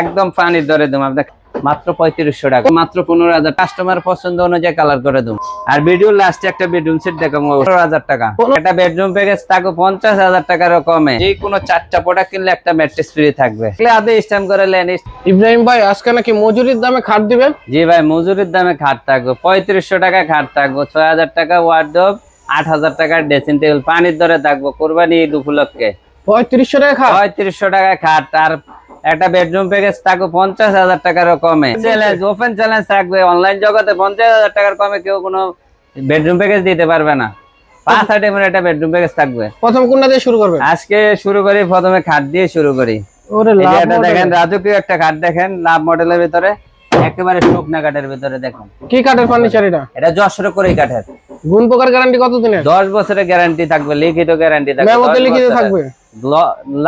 একদম পানির দরে দেবো। আপনার মাত্র পঁয়ত্রিশশো টাকা। মাত্র পনেরো হাজার। কাস্টমার পছন্দ অনুযায়ী কালার করে দেবো। আর ভিডিও লাস্টে একটা বেডরুম সেট দেখাবো। পনেরো হাজার টাকা। একটা বেডরুম প্যাকেজ থাকবে পঞ্চাশ হাজার টাকারও কমে। যে কোনো চারটা প্রোডাক্ট কিনলে একটা ম্যাট্রেস ফ্রি থাকবে। আদে স্ট্যাম্প করে লেন ইব্রাহিম ভাই আজকে নাকি মজুরির দামে খাট দিবেন জি ভাই মজুরির দামে খাট থাকবে। পঁয়ত্রিশশো টাকা খাট থাকব। ছয় হাজার টাকা ওয়ার্ডব আট হাজার টাকার ড্রেসিং টেবিল পানির দরে থাকব। কোরবানি ঈদ উপলক্ষে। পঁয়ত্রিশশো টাকা পঁয়ত্রিশশো টাকা খাট। আর একটা বেডরুম প্যাকেজ থাকবে পঞ্চাশ হাজার টাকারও কমে। চ্যালেঞ্জ ওপেন চ্যালেঞ্জ থাকবে। অনলাইন জগতে পঞ্চাশ হাজার টাকার কমে কেউ কোনো বেডরুম প্যাকেজ দিতে পারবে না। পাঁচ আইটেমের একটা বেডরুম প্যাকেজ থাকবে। প্রথম কোনটা দিয়ে শুরু করবে আজকে শুরু করি প্রথমে খাট দিয়ে শুরু করি। দেখেন রাজকীয় একটা খাট দেখেন লাভ মডেলের ভিতরে। একেবারে শুকনা কাঠের ভিতরে দেখুন। কি কাঠের ফার্নিচার এটা? এটা যশোর করে কাঠের। গুণ প্রকার গ্যারান্টি কত দিনের দশ বছরের গ্যারান্টি থাকবে লিখিত গ্যারান্টি থাকবে মেমোতে 10 লিখিত থাকবে?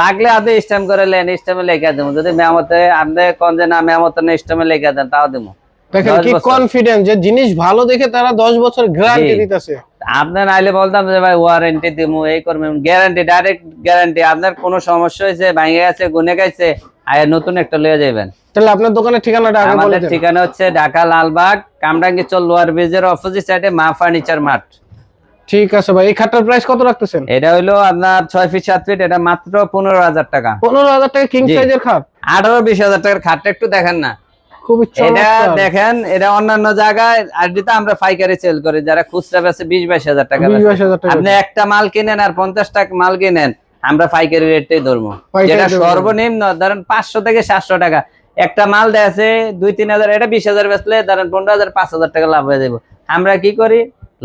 লাগলে আদে স্ট্যাম্প করে লেন স্ট্যাম্পে লেখা দেবো। যদি মেমতে আপনি কোন যে না মেমতে না স্ট্যাম্পে লেখা দেন তাও দেবো। দেখেন কি কনফিডেন্স যে জিনিস ভালো দেখে তারা দশ বছর গ্যারান্টি। দিতেছে। আপনার আইলে বলতাম যে ভাই ওয়ারেন্টি দিব এই করব গ্যারান্টি ডাইরেক্ট গ্যারান্টি আপনার কোনো সমস্যা হয়েছে ভাঙে গেছে গুনে গেছে আর নতুন একটা লিয়ে যাবেন তাহলে আপনার দোকানের ঠিকানাটা আগে বলে আমাদের ঠিকানা হচ্ছে ঢাকা লালবাগ কামরাঙ্গি চল লোয়ার ব্রিজের অপোজিট সাইডে মা ফার্নিচার মার্ট ঠিক আছে ভাই এই খাটটার প্রাইস কত রাখতেছেন? এটা হইল আপনার ছয় ফিট সাত ফিট এটা মাত্র পনেরো হাজার টাকা। পনেরো হাজার টাকা কিং সাইজের খাট? আঠারো বিশ হাজার টাকার খাটটা একটু দেখেন না। খুবই এটা দেখেন এটা অন্যান্য জায়গায় আর দিতে আমরা পাইকারি সেল করি যারা খুচরা বেচে বিশ বাইশ হাজার টাকা বিশ বেচে। বাইশ হাজার টাকা আপনি একটা মাল কিনেন আর পঞ্চাশ টাকা মাল কিনেন আমরা পাইকারি রেটটাই ধরবো। যেটা সর্বনিম্ন ধরেন পাঁচশো থেকে সাতশো টাকা। একটা মাল দেয় দুই তিন হাজার এটা বিশ হাজার বেচলে ধরেন পনেরো হাজার পাঁচ হাজার টাকা লাভ হয়ে যাব। আমরা কি করি?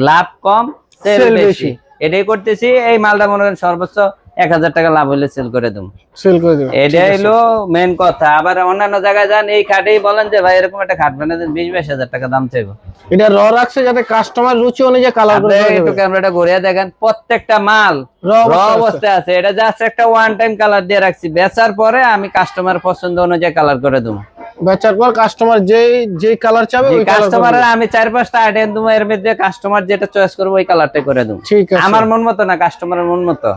লাভ কম সেল বেশি। এটাই করতেছি। এই মালটা মনে করেন সর্বোচ্চ এক হাজার টাকা লাভ হলে সেল করে দেবো। সেল করে দেবেন এটা হলো মেন কথা। আবার অন্যান্য জায়গায় যান এই খাটেই বলেন যে ভাই এরকম একটা খাট বানাতে বিশ বাইশ হাজার টাকা দাম চাইব। এটা র রাখছে যাতে কাস্টমার রুচি অনুযায়ী কালার করে একটু ক্যামেরাটা ঘুরিয়ে দেখেন প্রত্যেকটা মাল র অবস্থায় আছে। এটা জাস্ট একটা ওয়ান টাইম কালার দিয়ে রাখছি। বেচার পরে আমি কাস্টমার পছন্দ অনুযায়ী কালার করে দেবো। বেচার পর কাস্টমার যেই যেই কালার চাবে ওই কাস্টমারের আমি চার পাঁচটা আইটেম দেবো এর মধ্যে কাস্টমার যেটা চয়েস করব ওই কালারটাই করে দেবো। ঠিক আছে। আমার মন মতো না কাস্টমারের মন মতো?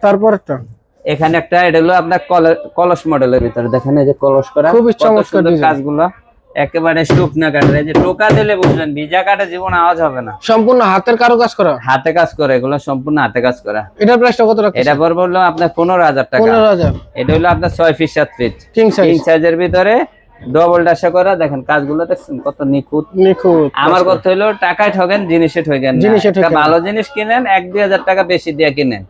তারপরটা? এখানে একটা এটা হলো আপনার কল- কলস মডেলের ভিতরে। দেখেন এই যে কলস করা খুবই চমৎকার কাজগুলো। একেবারে শুকনা কাঠের যে টোকা দিলে বুঝলেন ভিজা কাঠে জীবন আওয়াজ হবে না। সম্পূর্ণ হাতের কারুকাজ করা? হাতে কাজ করে এগুলো সম্পূর্ণ হাতে কাজ করা। এটার প্রাইসটা কত রাখছে এটা পড়বে হলো আপনার পনেরো হাজার টাকা। পনেরো হাজার। এটা হলো আপনার ছয় ফিট সাত ফিট কিং সাইজের ভিতরে ডবল ডাসা করা। দেখেন কাজগুলো দেখছেন কত নিখুঁত। নিখুঁত। আমার কথা হলো টাকায় ঠকেন জিনিসে ঠকেন। জিনিসে ভালো জিনিস কিনেন এক দুই হাজার টাকা বেশি দিয়ে কিনেন।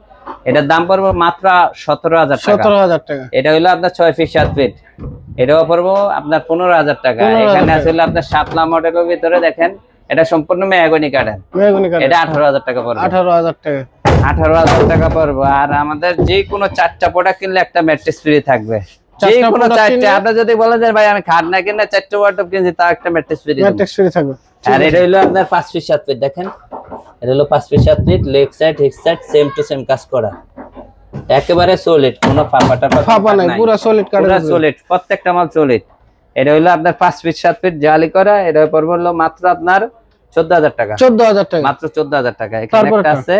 এটার দাম পড়ব মাত্র সতেরো হাজার সতেরো হাজার টাকা। এটা হলো আপনার ছয় ফিট সাত ফিট এটাও পড়ব আপনার পনেরো হাজার টাকা। এখানে। আসলে আপনার সাতলা মডেলের ভিতরে দেখেন এটা সম্পূর্ণ মেয়াগনি কাঠের এটা আঠারো হাজার টাকা পড়বে। আঠারো হাজার টাকা। আঠারো হাজার টাকা পড়ব। আর আমাদের যে কোনো চারটা প্রোডাক্ট কিনলে একটা ম্যাট্রিক্স ফ্রি থাকবে। যে কোনো চারটে আপনি যদি বলেন যে ভাই আমি খাট না কিনে চারটে ওয়ার্ডরোব কিনছি তা একটা ম্যাট্রেস ফ্রি ম্যাট্রিক্স ফ্রি থাকবে। আর এটা হলো আপনার পাঁচ ফিট সাত ফিট দেখেন। এটা হলো ফিট ফিট লেগ সাইড হিক সাইড সেম টু সেম কাজ করা। একেবারে সলিড কোনো ফাঁপা টাপা ফাঁপা নাই পুরো সলিড পুরো সলিড প্রত্যেকটা মাল সলিড এটা হলো আপনার পাঁচ ফিট সাত ফিট জালি করা এটা পড়বে হলো মাত্র আপনার চোদ্দ হাজার টাকা। চোদ্দ হাজার টাকা। মাত্র চোদ্দ হাজার টাকা। এখানে একটা? আছে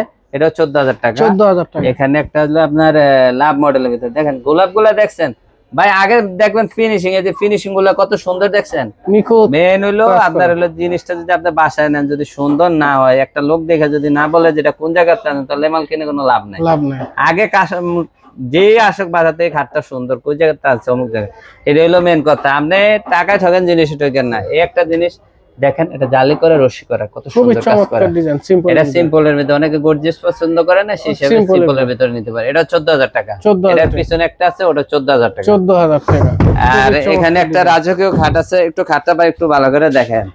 চোদ্দ হাজার টাকা। চোদ্দ হাজার টাকা। এখানে একটা হলো আপনার লাভ মডেলের ভিতরে। দেখেন গোলাপগুলা দেখছেন? ভাই আগে দেখবেন ফিনিশিং এই যে ফিনিশিংগুলো কত সুন্দর দেখছেন? মেন হলো আপনার হলো জিনিসটা যদি আপনি বাসায় নেন যদি সুন্দর না হয় একটা লোক দেখে যদি না বলে যেটা কোন জায়গার আনেন তাহলে মাল কিনে কোনো লাভ নাই। লাভ নাই। আগে যে আসক বাজাতে খাটটা সুন্দর কোন জায়গাতে আছে অমুক জায়গায়। এটা হলো মেন কথা। আপনি টাকা ঠকেন জিনিস ঠকেন না। এই একটা জিনিস দেখেন এটা জালি করে রশি করা কত সুন্দর কাজ করে। এটা সিম্পলের ভিতরে অনেকে গর্জিয়াস পছন্দ করে না সেই হিসাবে সিম্পলের ভিতরে। নিতে পারে। এটা চোদ্দ হাজার টাকা। চোদ্দ এটার পিছনে একটা আছে ওটা চোদ্দ হাজার টাকা। চোদ্দ হাজার টাকা আর এখানে একটা রাজকীয় খাট আছে একটু খাটটা বা একটু ভালো করে দেখেন।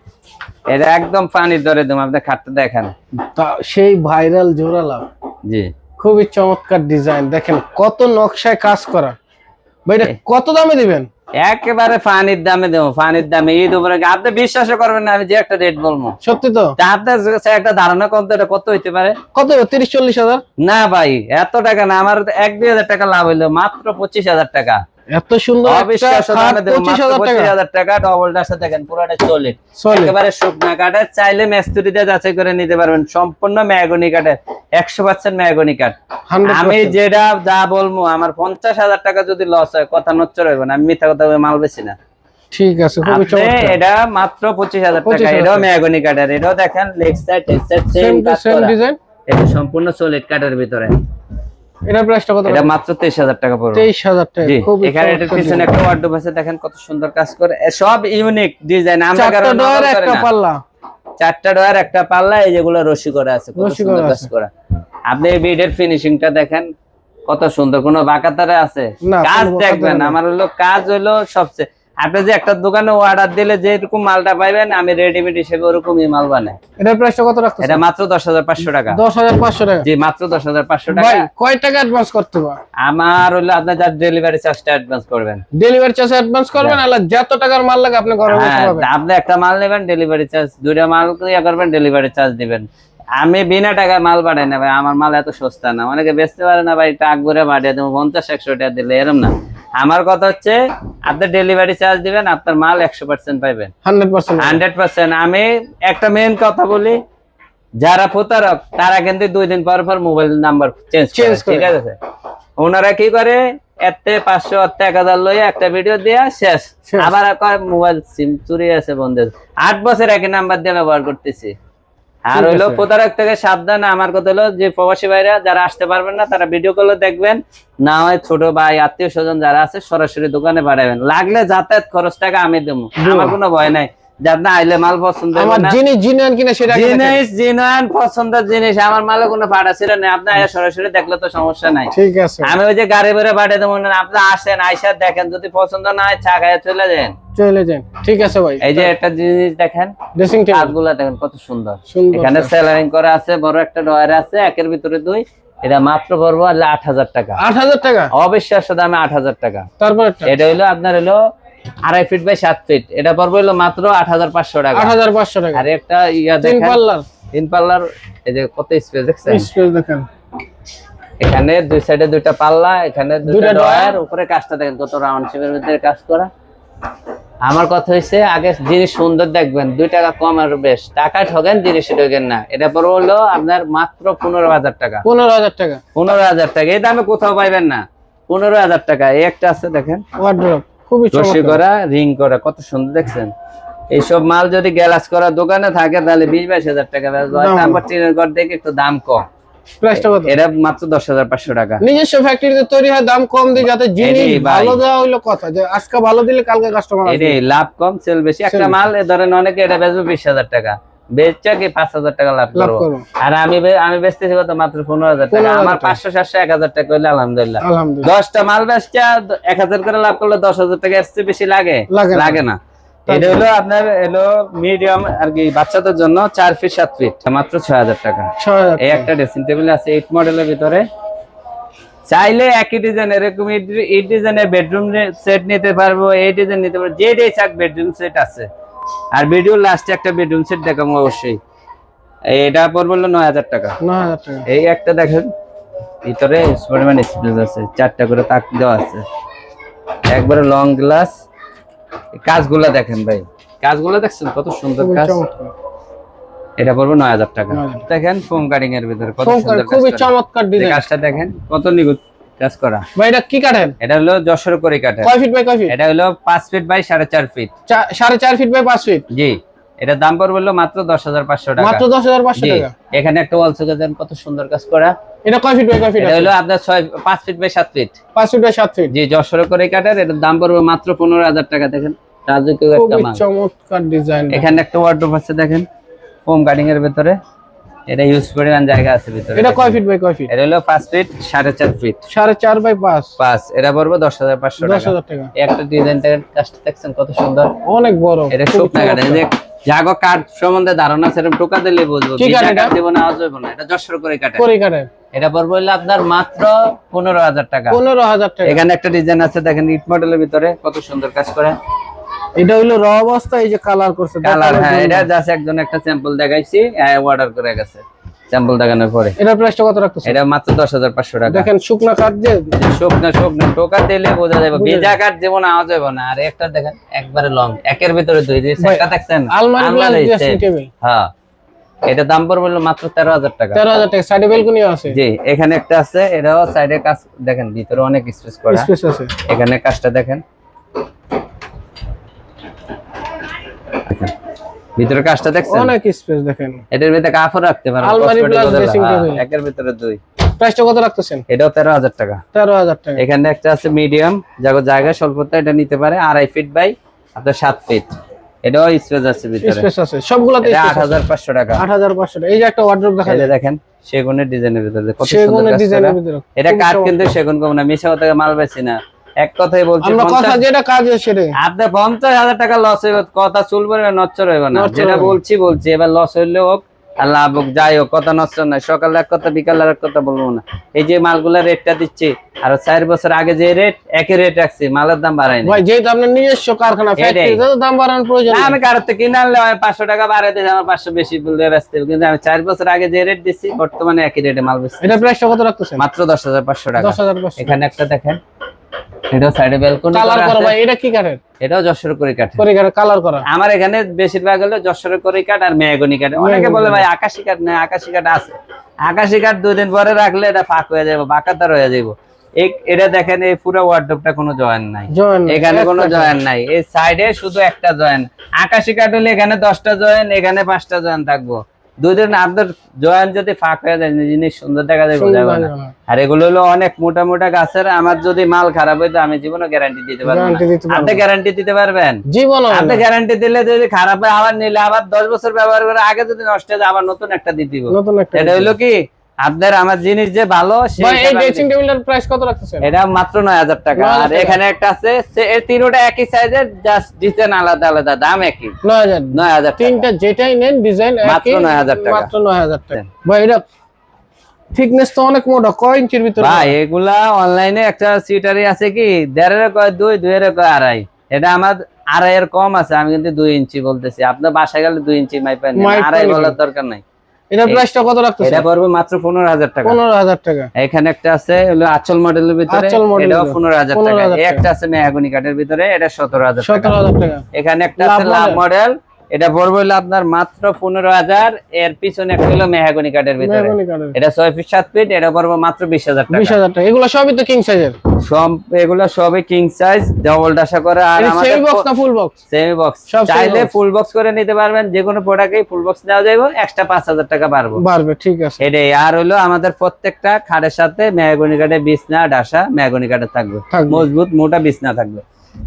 এটা একদম পানির দরে দেবো আপনি খাটটা দেখেন। তা- সেই ভাইরাল জোড়ালা। জি। খুবই চমৎকার ডিজাইন দেখেন কত নকশায় কাজ করা। ভাই এটা কত দামে দিবেন? একেবারে ফানির দামে দেবো ফানির দামে। ঈদ উপরে আপনি বিশ্বাস করবেন না আমি যে একটা রেট বলব। সত্যি তো? আপনার একটা ধারণা কমতে এটা কত হইতে পারে? কত তিরিশ চল্লিশ হাজার? না ভাই এত টাকা না আমার এক দুই হাজার টাকা লাভ হইল মাত্র পঁচিশ হাজার টাকা। এত সুন্দর টাকা। ডবলটার সাথে দেখেন পুরোটা চলে। একেবারে শুকনা কাঠের চাইলে মেস্তুরি দিয়ে যাচাই করে নিতে পারবেন। সম্পূর্ণ ম্যাগনি কাঠের একশো পার্সেন্ট ম্যাগনি কাঠ। আমি যেটা যা বলব আমার পঞ্চাশ হাজার টাকা যদি লস হয় কথা নচ্চর হইব না আমি মিথ্যা কথা মাল বেশি না। ঠিক আছে খুবই চমৎকার। এটা মাত্র পঁচিশ হাজার টাকা এটাও ম্যাগনি কাঠের এটাও দেখেন leg side side same design এটা সম্পূর্ণ সলিড কাঠের ভিতরে। এটার প্রাইসটা কত এটা মাত্র তেইশ হাজার টাকা পড়বে। তেইশ হাজার টাকা জি খুবই এখানে চমৎকার পিছনে একটা ওয়ার্ডরোব আছে দেখেন কত সুন্দর কাজ করে। সব ইউনিক ডিজাইন আমরা চারটা কারণ নকল একটা পাল্লা। চারটা ডয়ার একটা পাল্লা এই যেগুলো রশি করা আছে কত সুন্দর কাজ করা। আপনি এই বিডের ফিনিশিংটা দেখেন কত সুন্দর। কোনো বাঁকাতারে আছে? কাজ দেখবেন আমার হলো কাজ হলো সবচেয়ে আপনি যে একটা দোকানে অর্ডার দিলে যে যেরকম মালটা পাইবেন আমি রেডিমেড হিসেবে ওরকমই মাল বানাই। এটার প্রাইসটা কত রাখতেছে এটা মাত্র দশ হাজার পাঁচশো টাকা। দশ হাজার পাঁচশো টাকা। জি মাত্র দশ হাজার পাঁচশো ভাই কয় টাকা অ্যাডভান্স করতে হবে? আমার হলো আপনার যার ডেলিভারি চার্জটা অ্যাডভান্স করবেন। ডেলিভারি চার্জ অ্যাডভান্স করবেন আর যত টাকার মাল লাগে আপনি ঘরে বসে হ্যাঁ পাবেন। আপনি একটা মাল নেবেন ডেলিভারি চার্জ দুইটা মাল ইয়া করবেন ডেলিভারি চার্জ দিবেন। আমি বিনা টাকায় মাল পাঠাই না ভাই আমার মাল এত সস্তা না। অনেকে বেচতে পারে না ভাই টাক ভরে পাঠিয়ে দেবো পঞ্চাশ একশো টাকা দিলে এরম না। আমার কথা হচ্ছে আপনি ডেলিভারি চার্জ দিবেন আপনার মাল একশো পার্সেন্ট পাইবেন। Hundred percent. আমি একটা মেন কথা বলি যারা প্রতারক তারা কিন্তু দুই দিন পর পর মোবাইল নাম্বার চেঞ্জ করে। ঠিক আছে ওনারা কি করে এতে পাঁচশো অর্থে এক হাজার লইয়া একটা ভিডিও দিয়া শেষ। আবার কয় মোবাইল সিম চুরি আছে বন্ধের আট বছর একই নাম্বার দিয়ে ব্যবহার করতেছি। আর হইল প্রতারক থেকে সাবধান। আমার কথা হলো যে প্রবাসী ভাইরা যারা আসতে পারবেন না তারা ভিডিও কলে দেখবেন। না হয় ছোট ভাই আত্মীয় স্বজন যারা আছে সরাসরি দোকানে পাঠাবেন। লাগলে যাতায়াত খরচ টাকা আমি দেবো। আমার কোনো ভয় নাই। যার না আইলে মাল পছন্দ আমার জিনিস জিনিয়ান কিনা সেটা দেখেন। জিনিস জিনান পছন্দের জিনিস আমার মালে কোনো ভাড়া ছিল না আপনি আয়া সরাসরি দেখলে তো সমস্যা নাই। ঠিক আছে। আমি ওই যে গাড়ি বেড়ে পাঠিয়ে দেবো না আপনি আসেন আইসা দেখেন যদি পছন্দ না হয় চা খাইয়া চলে যান। চলে যান। ঠিক আছে ভাই। এই যে একটা জিনিস দেখেন ড্রেসিং টেবিল কাজগুলা দেখেন কত সুন্দর। সুন্দর এখানে সেলারিং করা আছে বড় একটা ডয়ার আছে একের ভিতরে দুই। এটা মাত্র পড়ব আট হাজার টাকা। আট হাজার টাকা? অবিশ্বাস্য দামে আট হাজার টাকা। তারপর এটা হলো আপনার হলো আড়াই ফিট বাই সাত ফিট এটা পড়ব হলো মাত্র আট হাজার পাঁচশো টাকা। আট হাজার পাঁচশো টাকা। আর একটা ইয়া তিন পাল্লার। তিন পাল্লার এই যে কত স্পেস দেখছেন? স্পেস দেখেন। এখানে দুই সাইডে দুইটা পাল্লা এখানে দুইটা দুইটা ডয়ার উপরে কাজটা দেখেন কত রাউন্ড শেপের ভিতরে কাজ করা। আমার কথা হয়েছে আগে জিনিস সুন্দর দেখবেন দুই টাকা কম আর বেশ। টাকা ঠকেন জিনিস ঠকেন না। এটা পরে হলো আপনার মাত্র পনেরো হাজার টাকা। পনেরো হাজার টাকা। পনেরো হাজার টাকা। এই দামে কোথাও পাইবেন না। পনেরো হাজার টাকা। এই একটা আছে দেখেন। ওয়ার্ড্রপ খুবই করা রিং করা কত সুন্দর দেখছেন? এইসব মাল যদি গ্যালাস করা দোকানে থাকে তাহলে বিশ বাইশ হাজার টাকা। তারপর টিনের ঘর দেখে একটু দাম কম। প্রাইসটা এটা মাত্র দশ হাজার পাঁচশো টাকা। নিজস্ব ফ্যাক্টরিতে তৈরি হয় দাম কম দিয়ে যাতে জিনিস ভালো দেওয়া হইল কথা যে আজকে ভালো দিলে কালকে কাস্টমার লাভ কম সেল বেশি। একটা মাল এ ধরেন অনেকে এটা বেচবে বিশ হাজার টাকা। বেচছে কি পাঁচ হাজার টাকা লাভ করব? আর আমি আমি বেচতেছি কত? মাত্র পনেরো হাজার টাকা। আমার পাঁচশো সাতশো এক হাজার টাকা হইলে আলহামদুলিল্লাহ। দশটা মাল বেচছে এক হাজার করে লাভ করলে দশ হাজার টাকা এসছে বেশি লাগে? লাগে না। এটা হলো আপনার এলো মিডিয়াম আর কি বাচ্চাদের জন্য চার ফিট সাত ফিট মাত্র ছয় হাজার টাকা। এই একটা ড্রেসিং টেবিল আছে এইট মডেলের ভিতরে। চাইলে একই ডিজাইন এরকম এই ডিজাইনের বেডরুম সেট নিতে পারব এই ডিজাইন নিতে পারব যে যে চাক বেডরুম সেট আছে। আর ভিডিও লাস্টে একটা বেডরুম সেট দেখাবো অবশ্যই। এটা পড়বে হলো নয় হাজার টাকা। নয় হাজার টাকা। এই একটা দেখেন ভিতরে পরিমাণ স্পেস আছে চারটা করে তাক দেওয়া আছে। একবারে লং গ্লাস কাজগুলা দেখেন ভাই। কাজগুলা দেখছেন? কত সুন্দর কাজ। এটা পড়বে নয় হাজার টাকা। দেখেন ফোম কাটিং এর ভিতরে কত সুন্দর খুবই চমৎকার কাজটা দেখেন কত নিখুঁত। কাজ করা। ভাই এটা কি কাঠের? এটা হলো যশোর করে কাঠের। কয় ফিট বাই কয় ফিট এটা হলো পাঁচ ফিট বাই সাড়ে চার ফিট চা- সাড়ে চার ফিট বাই পাঁচ ফিট জি। এটার দাম পড়বে হলো মাত্র দশ হাজার পাঁচশো টাকা। মাত্র দশ হাজার পাঁচশো জি। টাকা। এখানে একটা ওয়াল সুকেস কত সুন্দর কাজ করা। এটা কয় ফিট বাই কয় ফিট এটা হলো আপনার ছয় পাঁচ ফিট বাই সাত ফিট পাঁচ ফিট বাই সাত ফিট জি যশোর করে কাঠের এটার দাম পড়বে মাত্র পনেরো হাজার টাকা। দেখেন রাজকীয় একটা মাল। চমৎকার ডিজাইন এখানে একটা ওয়ার্ডরোব আছে দেখেন। ফোম কাটিং এর ভিতরে। এটা ইউজ পরিমাণ জায়গা আছে ভিতরে এটা কয় ফিট বাই কয় ফিট এটা হলো পাঁচ ফিট সাড়ে চার ফিট সাড়ে চার বাই পাঁচ। পাঁচ এটা পড়বে দশ হাজার পাঁচশো দশ টাকা। হাজার টাকা। একটা ডিজাইন কাজটা দেখছেন কত সুন্দর। অনেক বড় এটা খুবই শুকনা কাঠ এই যে জাগো কাঠ সম্বন্ধে ধারণা সেরকম টোকা দিলে বুঝব। কি কাঠ এটা? দেবো না এটা যশোর করে কাটে করে কাঠের। এটা পড়বে হলো আপনার মাত্র পনেরো হাজার টাকা। পনেরো হাজার টাকা। এখানে একটা ডিজাইন আছে দেখেন ইট মডেলের ভিতরে কত সুন্দর কাজ করে। এটা হইল র অবস্থা এই যে কালার করছে কালার হ্যাঁ এটা জাস্ট একজন একটা স্যাম্পল দেখাইছি অর্ডার করে গেছে। স্যাম্পল দেখানোর পরে। এটার প্রাইসটা কত রাখতেছেন এটা মাত্র দশ হাজার পাঁচশো টাকা। দেখেন শুকনা কাঠ যে শুকনো শুকনো টোকা দিলে বোঝা যাবে। ভেজা কাঠ যেমন আওয়াজ হবে না। আর একটা দেখেন একবারে লং একের ভিতরে দুই যে সেটটা দেখছেন? আলমারি ড্রেসিং হ্যাঁ। এটা দাম পড়বে হলো মাত্র তেরো হাজার টাকা। তেরো হাজার টাকা। সাইডে বেলকনিও আছে? জি এখানে একটা আছে। এটাও সাইডে কাজ দেখেন ভিতরে অনেক স্পেস করা। স্পেস আছে। এখানে কাজটা দেখেন। ভিতরে কাজটা দেখছেন? অনেক স্পেস দেখেন। এটার ভিতরে কাপড় রাখতে পারবেন আলমারি dressing হ্যাঁ, table। একের ভিতরে দুই। প্রাইসটা কত রাখতেছেন? এটাও তেরো হাজার টাকা। তেরো হাজার টাকা। এখানে একটা আছে মিডিয়াম যাগো জায়গা স্বল্পতা এটা নিতে পারে আড়াই ফিট বাই আপনার সাত ফিট এটাও স্পেস আছে ভিতরে। স্পেস আছে। সবগুলোতে এটা আট হাজার পাঁচশো টাকা। আট হাজার পাঁচশো টাকা। এই যে একটা ওয়ার্ড্রোব দেখা যায়। দেখেন সেগুনের ডিজাইনের ভিতরে। কত সুন্দর সেগুনের কাজ ডিজাইনের করা। ভিতরে। এটা কিন্তু সেগুন কম না মিশা কথা মাল বেশি না। এক কথাই বলছি আমরা কথা পঞ্চাশ- যেটা কাজ সেটাই। আপনার পঞ্চাশ হাজার টাকা লস হইব কথা চুল পড়বে নচ্চর হইব না। যেটা বলছি বলছি এবার লস হইলে হোক আর লাভ হোক যাই হোক কথা নচ্চর নাই সকালে এক কথা বিকালে এক কথা বলব না। এই যে মালগুলা রেটটা দিচ্ছি আর চার বছর আগে যে রেট একই রেট রাখছি মালের দাম বাড়ায়নি। ভাই যেহেতু আপনার নিজস্ব কারখানা এটাই। ফ্যাক্টরি দাম বাড়ানোর প্রয়োজন না, আমি কারোর থেকে কিনে আনলে হয় পাঁচশো টাকা বাড়াইতে আমার পাঁচশো বেশি ব্যস্ত। কিন্তু আমি চার বছর আগে যে রেট দিচ্ছি বর্তমানে একই রেটে মাল এটা প্রাইসটা কত রাখতেছেন? মাত্র দশ হাজার পাঁচশো টাকা। দশ হাজার এখানে একটা দেখেন। এটাও সাইডে ব্যালকনি কালার করা ভাই এটা কি কাঠের? এটাও যশোর করে কাঠে করে কালার করা। আমার এখানে বেশিরভাগ হলো যশোরের করি কাঠ আর কাঠ। অনেকে বলে ভাই আকাশি কাঠ না আকাশি কাঠ আছে। আকাশি কাঠ দুই দিন পরে রাখলে এটা ফাঁক হয়ে যাবে বাঁকাতার হয়ে যাবে এটা দেখেন এই পুরো ওয়ার্ডরোবটা কোনো জয়েন নাই। এখানে কোনো জয়েন নাই। এই সাইডে শুধু একটা জয়েন আকাশি কাঠ হলে এখানে দশটা জয়েন এখানে পাঁচটা জয়েন থাকব। আপনার যদি ফাঁক হয়ে যায় জিনিস সুন্দর দেখা যায় বোঝা যাবে না। আর এগুলো হলো অনেক মোটা মোটা গাছের আমার যদি মাল খারাপ হইতো আমি জীবনে গ্যারান্টি দিতে পারব দিতে আপনি গ্যারান্টি দিতে পারবেন? জীবন আপনি গ্যারান্টি দিলে যদি খারাপ হয় আবার নিলে আবার দশ বছর ব্যবহার করে আগে যদি নষ্ট হয়ে যায় আবার নতুন একটা দিয়ে দিব। এটা হইল কি? আপনার আমার জিনিস যে ভালো এই ড্রেসিং টেবিলের প্রাইস কত রাখতেছেন? এটা মাত্র নয় হাজার টাকা। আর এখানে একটা আছে এর একই সাইজের জাস্ট ডিজাইন আলাদা আলাদা দাম একই। তিনটা যেটাই নেন ডিজাইন মাত্র 9,000 টাকা। মাত্র নয় হাজার টাকা। ভাই এটা থিকনেস তো অনেক মোটা কয় ইঞ্চির ভিতরে? ভাই এগুলা অনলাইনে একটা সিটারি আছে কি দেড়ের কয় দুই দুইয়ের কয় আড়াই। এটা আমার আড়াইয়ের কম আছে আমি কিন্তু দুই ইঞ্চি বলতেছি। আপনার বাসায় গেলে দুই ইঞ্চি মাইপেন মাইপ আড়াই বলার দরকার নাই। এটার প্রাইসটা কত রাখতেছেন? এটা পড়বে মাত্র পনেরো হাজার টাকা। পনেরো হাজার টাকা। এখানে একটা আছে হলো আচল মডেলের ভিতরে হাজার 15,000 টাকা একটা আছে মেহাগুনি কাঠের ভিতরে এটা সতেরো হাজার টাকা। সতেরো হাজার টাকা। এখানে একটা আছে লাভ মডেল এটা পড়বে হলো আপনার মাত্র পনেরো হাজার। এর পিছনে একটা হলো মেহাগুনি কাঠের ভিতরে। এটা ছয় ফিট সাত ফিট এটা পড়বে মাত্র বিশ হাজার বিশ হাজার টাকা। এগুলো সবই তো কিং সাইজের সব এগুলো সবই কিং সাইজ ডবল ডাসা করে। আর সেমি বক্স না ফুল বক্স সেমি বক্স চাইলে ফুল বক্স করে নিতে পারবেন। যে কোনো প্রোডাক্টে ফুল বক্স দেওয়া যাবে এক্সট্রা পাঁচ হাজার টাকা পারব বাড়বে ঠিক আছে। এটাই। আর হলো আমাদের প্রত্যেকটা খাটের সাথে মেহগনি কাঠের বিছনা ডাসা মেহগনি কাঠের থাকবে। থাকবে। মজবুত মোটা বিছনা থাকবে।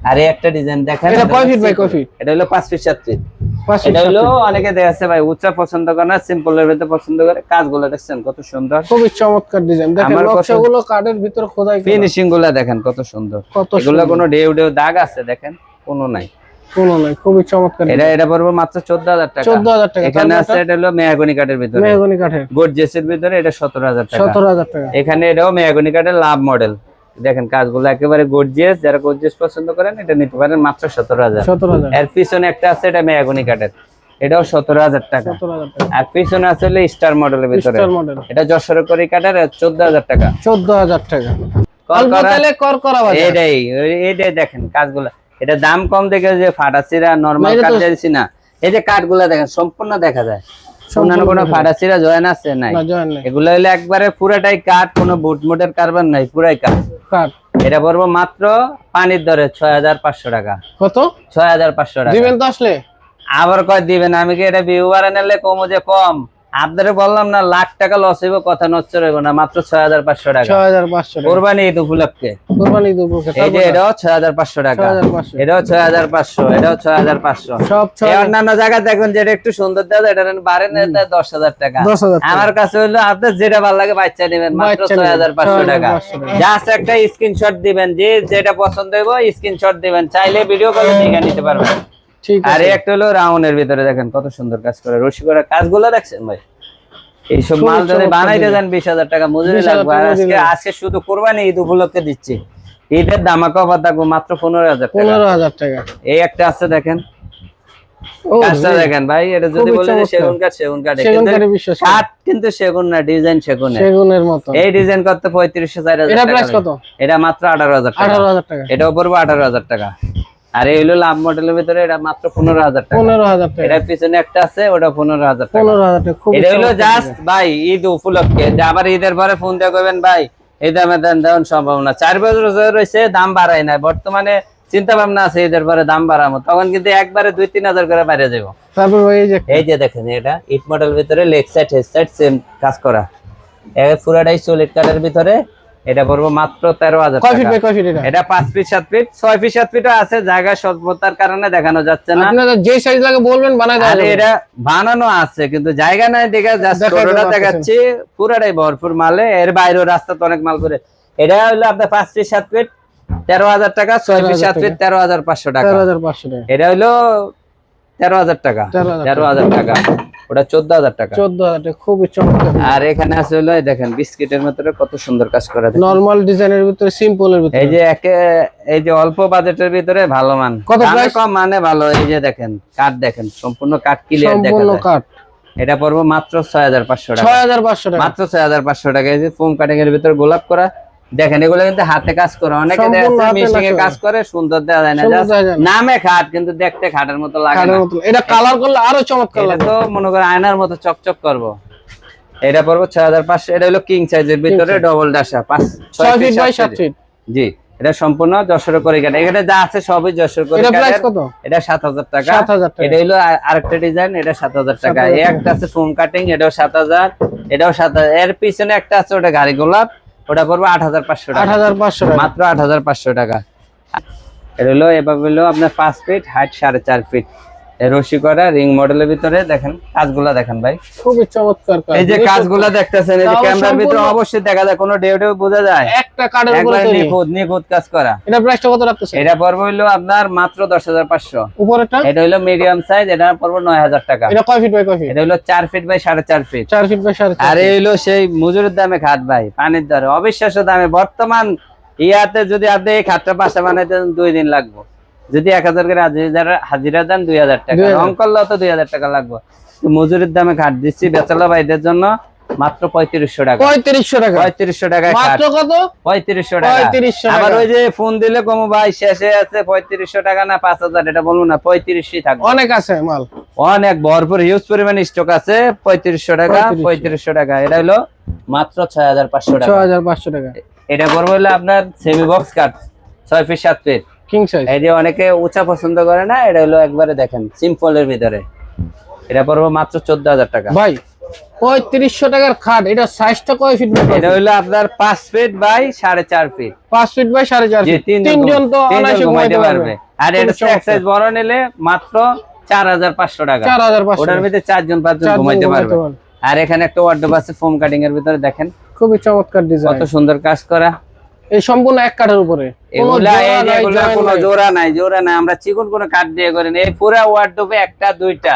আর একটা ডিজাইন দেখেন এটা কয় ফিট বাই কয় ফিট এটা হলো পাঁচ ফিট সাত ফিট এটা হলো অনেকে দেখছে ভাই উচ্চা পছন্দ করে না ভিতরে পছন্দ করে। কাজগুলো দেখছেন কত সুন্দর। খুবই চমৎকার ডিজাইন দেখেন নকশাগুলো কাঠের ভিতর খোদাই ফিনিশিংগুলা দেখেন কত সুন্দর। এগুলো কোনো ডেউ ডেউ দাগ আছে দেখেন? কোনো নাই। কোনো নাই খুবই চমৎকার এটা এটা পড়বে মাত্র টাকা। এখানে আছে এটা হলো কাঠের ভিতরে। মেহগনি কাঠের। গোর্জেসের ভিতরে এটা টাকা। টাকা। এখানে এটাও মেয়াগনি কাঠের লাভ মডেল দেখেন কাজগুলো একেবারে গর্জিয়াস যারা গর্জিয়াস পছন্দ করেন এটা নিতে পারেন মাত্র সতেরো হাজার। এর পিছনে একটা আছে এটা মেয়াগনি কাঠের। এটাও সতেরো হাজার টাকা। আর পিছনে স্টার মডেলের ভিতরে। এটা যশোর করি কাঠের চোদ্দ হাজার টাকা। চোদ্দ হাজার টাকা। এটাই দেখেন কাজগুলো। এটা দাম কম দেখে যে নর্মাল না, কাঠ এই যে কাঠগুলা দেখেন সম্পূর্ণ দেখা যায়। অন্যান্য কোনো। জয়েন আছে? নাই। এগুলো হলো একবারে পুরাটাই কাঠ কোনো বুট মোটের কারবার নাই পুরাই কাঠ। এটা পড়ব মাত্র পানির দরে ছয় হাজার পাঁচশো টাকা। কত? ছয় হাজার পাঁচশো টাকা। দিবেন তো আসলে? আবার কয় দিবেন? আমি কি এটা বিউবার নিলে কমো যে কম? আপনারে বললাম না লাখ টাকা লস হইব কথা নচ্চর হইব না মাত্র ছয় হাজার পাঁচশো টাকা। ছয় হাজার পাঁচশো কোরবানি ঈদ উপলক্ষে। কোরবানি ঈদ উপলক্ষে এই যে এটাও ছয় হাজার পাঁচশো টাকা। ছয় হাজার পাঁচশো। এটাও ছয় হাজার পাঁচশো এটাও ছয় হাজার পাঁচশো। সব অন্যান্য জায়গায় দেখুন যেটা একটু সুন্দর দেওয়া এটা দশ হাজার টাকা। আমার কাছে হলো আপনার যেটা ভালো লাগে বাচ্চা নেবেন মাত্র ছয় হাজার পাঁচশো টাকা। জাস্ট একটা স্ক্রিনশট দিবেন যে যেটা পছন্দ হইব স্ক্রিনশট দিবেন। চাইলে ভিডিও কলে দেখে নিতে পারবেন। আর একটা হলো রাউন্ডের ভিতরে দেখেন কত সুন্দর কাজ করে। রশি করা কাজগুলো দেখছেন ভাই? এইসব মাল যদি বানাইতে। যান বিশ হাজার টাকা মজুরি লাগবে। আর আজকে আজকে শুধু কোরবানি ঈদ উপলক্ষে দিচ্ছি। ঈদের দামাকা মাত্র পনেরো হাজার পনেরো হাজার টাকা। এই একটা আছে দেখেন। কাজটা দেখেন ভাই এটা যদি খুবই বলে যে সেগুন কাঠ সেগুন কাঠ। কিন্তু কাঠে সেগুন না ডিজাইন সেগুনের সেগুনের মতো। এই ডিজাইন করতে পঁয়ত্রিশশো চার হাজার এটা প্রাইস কত? এটা মাত্র আঠারো হাজার টাকা। হাজার পড়ব আঠারো হাজার টাকা। আর এই হলো লাভ মডেলের ভিতরে এটা মাত্র পনেরো হাজার টাকা। পনেরো হাজার টাকা। এটার পিছনে একটা আছে ওটা পনেরো হাজার টাকা। পনেরো হাজার টাকা খুব এটা হলো জাস্ট ভাই ঈদ উপলক্ষে। যে আবার ঈদের পরে ফোন দিয়ে করবেন ভাই এই দামে দেন দেওয়ার সম্ভাবনা। চার বছর রয়েছে দাম বাড়ায় না বর্তমানে চিন্তা ভাবনা আছে ঈদের পরে দাম বাড়াবো। তখন কিন্তু একবারে দুই তিন হাজার করে বাইরে যাব। এই যে এই যে দেখেন এটা ইট মডেল ভিতরে leg side head side same কাজ করা। এই পুরাটাই সলিড কাঠের ভিতরে। এটা পড়ব মাত্র তেরো হাজার এটা? পাঁচ ফিট সাত ফিট ছয় ফিট সাত ফিটও আছে জায়গা স্বল্পতার কারণে দেখানো যাচ্ছে না। যে সাইজ লাগে বলবেন বানাই। এটা বানানো আছে কিন্তু জায়গা নাই দেখে দেখাচ্ছি পুরাটাই ভরপুর মালে এর বাইরেও রাস্তা তো অনেক মাল করে এটা হলো আপনার পাঁচ ফিট সাত ফিট তেরো হাজার টাকা ছয় ফিট সাত ফিট তেরো হাজার পাঁচশো টাকা। তেরো হাজার পাঁচশো টাকা। এটা হলো তেরো হাজার টাকা তেরো হাজার টাকা। ওটা চোদ্দ হাজার টাকা। চোদ্দ হাজার টাকা খুবই চমৎকার। আর এখানে আছে হলো দেখেন বিস্কিটের মধ্যে কত সুন্দর কাজ করা। নরমাল ডিজাইনের ভিতরে সিম্পলের ভিতরে। এই যে একে এই যে অল্প বাজেটের ভিতরে ভালো মান। কত কম মানে ভালো এই যে দেখেন কাঠ দেখেন সম্পূর্ণ কাঠ ক্লিয়ার দেখা সম্পূর্ণ কাঠ এটা পড়ব মাত্র ছয় হাজার পাঁচশো টাকা। ছয় হাজার পাঁচশো টাকা। মাত্র ছয় হাজার পাঁচশো টাকা এই যে ফোম কাটিং এর ভিতরে গোলাপ করা দেখেন এগুলো কিন্তু হাতে কাজ করে। অনেকে মেশিনে লাগবে। কাজ করে সুন্দর দেওয়া যায় না। নামে খাট কিন্তু দেখতে খাটের মতো লাগে না। এটা কালার করলে আরও চমৎকার লাগে। তো মনে করো আয়নার মতো চকচক করব। এটা পড়ব ছয় হাজার পাঁচশো। এটা হলো কিং সাইজের ভিতরে ডবল ডাসা পাঁচ ছয় ফিট বাই সাত ফিট জি এটা সম্পূর্ণ যশোর করে কাটা। এখানে যা আছে সবই যশোর করে এটা এটা সাত হাজার টাকা। সাত হাজার টাকা। এটা হলো আরেকটা ডিজাইন এটা সাত হাজার টাকা। একটা আছে ফোম কাটিং এটাও সাত হাজার। এটাও সাত হাজার। এর পিছনে একটা আছে ওটা গাড়ি গোলাপ। ওটা পড়বে আট হাজার পাঁচশো আট হাজার পাঁচশো মাত্র আট হাজার পাঁচশো টাকা। এটা হলো এভাবে হলো আপনার পাঁচ ফিট হাইট সাড়ে চার ফিট। রশি করা রিং মডেলের ভিতরে দেখেন কাজগুলা দেখেন ভাই। খুবই চমৎকার কাজ। এই যে কাজগুলা দেখতেছেন এই যে ক্যামেরার ভিতরে অবশ্যই দেখা যায় কোনো ডেউ ডেউ বোঝা যায়। একটা কাঠের উপরে নিখুঁত নিখুঁত কাজ করা। এটা প্রাইসটা কত রাখতেছে এটা পড়ব হইল আপনার মাত্র দশ হাজার পাঁচশো। উপরেরটা? এটা হলো মিডিয়াম সাইজ এটা পড়ব নয় হাজার টাকা। এটা কয় ফিট বাই কয় ফিট এটা হলো চার ফিট বাই সাড়ে চার ফিট চার ফিট বাই সাড়ে চার আর এই হলো সেই মজুরের দামে খাট ভাই পানির দরে। অবিশ্বাস্য দামে। বর্তমান ইয়াতে যদি আপনি এই খাটটা পাশে বানাইতে দুই দিন লাগবে। যদি এক হাজার করে হাজিরা হাজিরা দেন দুই হাজার টাকা। রং করলেও তো দুই হাজার টাকা লাগবে। মজুরির দামে খাট দিচ্ছি বেচালা ভাইদের জন্য মাত্র পঁয়ত্রিশশো টাকা। পঁয়ত্রিশশো টাকা। পঁয়ত্রিশশো খাট মাত্র কত? পঁয়ত্রিশশো টাকা। আবার ওই যে ফোন দিলে কমো ভাই শেষে আছে পঁয়ত্রিশশো টাকা না পাঁচ হাজার এটা বলব না পঁয়ত্রিশই থাকবে। অনেক আছে মাল। অনেক ভরপুর হিউজ পরিমাণ স্টক আছে পঁয়ত্রিশশো টাকা পঁয়ত্রিশশো। টাকা। এটা হলো মাত্র ছয় হাজার পাঁচশো টাকা। হাজার পাঁচশো টাকা। এটা পড়বে হলো আপনার সেমি বক্স কাট ছয় ফিট সাত ফিট কিং সাইজ এই যে অনেকে উঁচা পছন্দ করে না এটা হলো একবারে দেখেন সিম্পলের ভিতরে। এটা পড়বে মাত্র চোদ্দ হাজার টাকা। ভাই পঁয়ত্রিশশো টাকার খাট এটা সাইজটা কয় ফিট এটা হলো আপনার পাঁচ ফিট বাই সাড়ে চার ফিট পাঁচ ফিট বাই সাড়ে চার জি ফিট তিনজন তো অনায়াসে ঘুমাইতে পারবে। আর এটা সাইজ বড় নিলে মাত্র চার হাজার পাঁচশো টাকা। চার হাজার পাঁচশো। ওটার ভিতরে চারজন পাঁচজন ঘুমাইতে পারবে। আর এখানে একটা ওয়ার্ডরোব আছে ফোম কাটিং এর ভিতরে দেখেন। খুবই চমৎকার ডিজাইন কত সুন্দর কাজ করা। এই সম্পূর্ণ এক কাঠের উপরে। এগুলা কোনো নাই। জোড়া নাই জোড়া নাই। আমরা চিকন কোনো কাঠ দিয়ে এই পুরা একটা দুইটা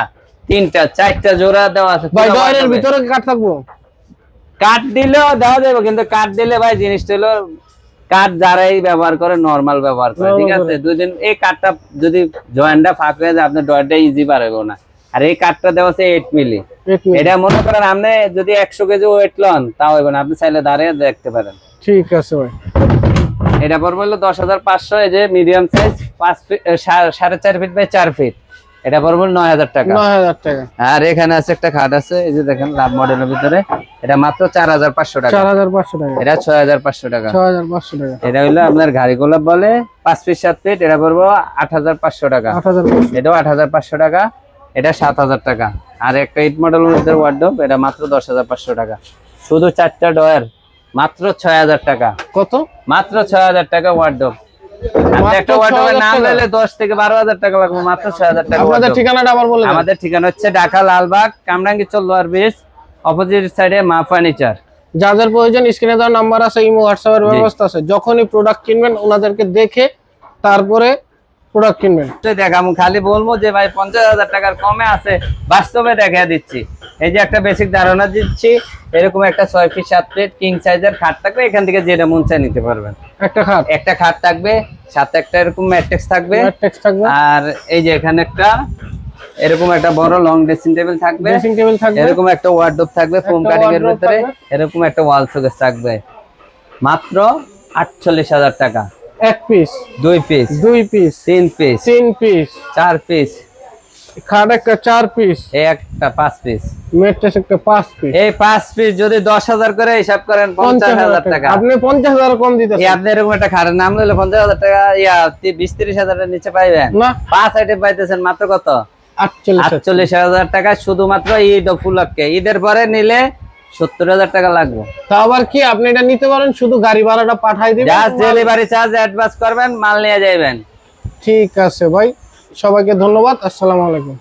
তিনটা চারটা জোড়া দেওয়া আছে। ভাই ডয়ের ভিতরে কাঠ থাকব? কাঠ দিলেও দেওয়া যাবে কিন্তু কাঠ দিলে ভাই জিনিসটা হলো কাঠ যারাই ব্যবহার করে নরমাল ব্যবহার করে ঠিক আছে? দুই দিন এই কাঠটা যদি জয়েন্টটা ফাঁক হয়ে যায় আপনার ডয়ারটা ইজি পারবে না। আর এই কাঠটা দেওয়া আছে এইট মিলি এটা মনে করেন আপনি যদি একশো কেজি ওয়েট লন তাও হবে না। আপনি চাইলে দাঁড়িয়ে দেখতে পারেন। ঠিক আছে ভাই। এটা পড়বে হলো দশ হাজার পাঁচশো এই যে মিডিয়াম সাইজ পাঁচ ফিট সাড়ে চার ফিট বাই চার ফিট এটা পড়বে নয় হাজার টাকা। নয় হাজার টাকা। আর এখানে আছে একটা খাট আছে এই যে দেখেন লাভ মডেলের ভিতরে। এটা মাত্র চার হাজার পাঁচশো টাকা। চার হাজার পাঁচশো টাকা। এটা ছয় হাজার পাঁচশো টাকা। ছ হাজার পাঁচশো টাকা। এটা হলো আপনার গাড়ি গোলাপ বলে পাঁচ ফিট সাত ফিট এটা পড়ব আট হাজার পাঁচশো টাকা। আট হাজার পাঁচশো। এটাও আট হাজার পাঁচশো টাকা এটা সাত হাজার টাকা। আর একটা এইট মডেল মধ্যে ওয়ার্ডোব এটা মাত্র দশ হাজার পাঁচশো টাকা। শুধু চারটা ডয়ার মাত্র ছয় হাজার টাকা। কত? মাত্র ছয় হাজার টাকা ওয়ার্ডোব আপনি একটা মাত্র ওয়ার্ডোবের 6,000 নাম নিলে দশ থেকে বারো হাজার টাকা লাগবে মাত্র ছয় হাজার টাকা ঠিকানাটা আবার বলে আমাদের ঠিকানা হচ্ছে ঢাকা লালবাগ কামরাঙ্গি চল্লোয়ার ব্রিজ অপোজিট সাইডে মা ফার্নিচার যাদের প্রয়োজন স্ক্রিনে নাম্বার আছে ইমো হোয়াটসঅ্যাপের ব্যবস্থা আছে। যখনই প্রোডাক্ট কিনবেন ওনাদেরকে দেখে তারপরে প্রোডাক্ট কিনবেন। দেখাবো খালি বলব যে ভাই পঞ্চাশ হাজার টাকার কমে আছে বাস্তবে দেখা দিচ্ছি। এই যে একটা বেসিক ধারণা দিচ্ছি এরকম একটা ছয় ফিট সাত ফিট কিং সাইজের খাট থাকবে এখান থেকে যেটা মন চায় নিতে পারবেন। একটা খাট? একটা খাট থাকবে সাথে একটা এরকম ম্যাট্রিক্স থাকবে। থাকবে। আর এই যে এখানে একটা এরকম একটা বড় লং ড্রেসিং টেবিল থাকবে। ড্রেসিং টেবিল থাকবে। এরকম একটা ওয়ার্ডরোব থাকবে ফোম কাটিং এর ভিতরে। এরকম একটা ওয়াল শোকেস থাকবে। মাত্র আটচল্লিশ হাজার টাকা। এক পিস দুই পিস দুই পিস তিন পিস তিন পিস চার পিস খাট একটা চার পিস একটা পাঁচ পিস মেট্রেস একটা পাঁচ পিস এই পাঁচ পিস যদি দশ হাজার করে হিসাব করেন পঞ্চাশ হাজার টাকা। আপনি পঞ্চাশ হাজার কম আপনি এরকম একটা খাটের নাম লইলে পঞ্চাশ হাজার টাকা ইয়া বিশ তিরিশ হাজারের নিচে পাইবেন। না। পাঁচ আইটেম পাইতেছেন মাত্র কত? আটচল্লিশ হাজার। টাকা শুধুমাত্র ঈদ উপলক্ষে ঈদের পরে নিলে সত্তর হাজার টাকা লাগবে। তা আবার কি? আপনি এটা নিতে পারেন শুধু গাড়ি ভাড়াটা পাঠাই দিবেন জাস্ট ডেলিভারি চার্জ অ্যাডভান্স করবেন মাল নিয়ে যাইবেন। ঠিক আছে ভাই সবাইকে ধন্যবাদ আসসালামু আলাইকুম।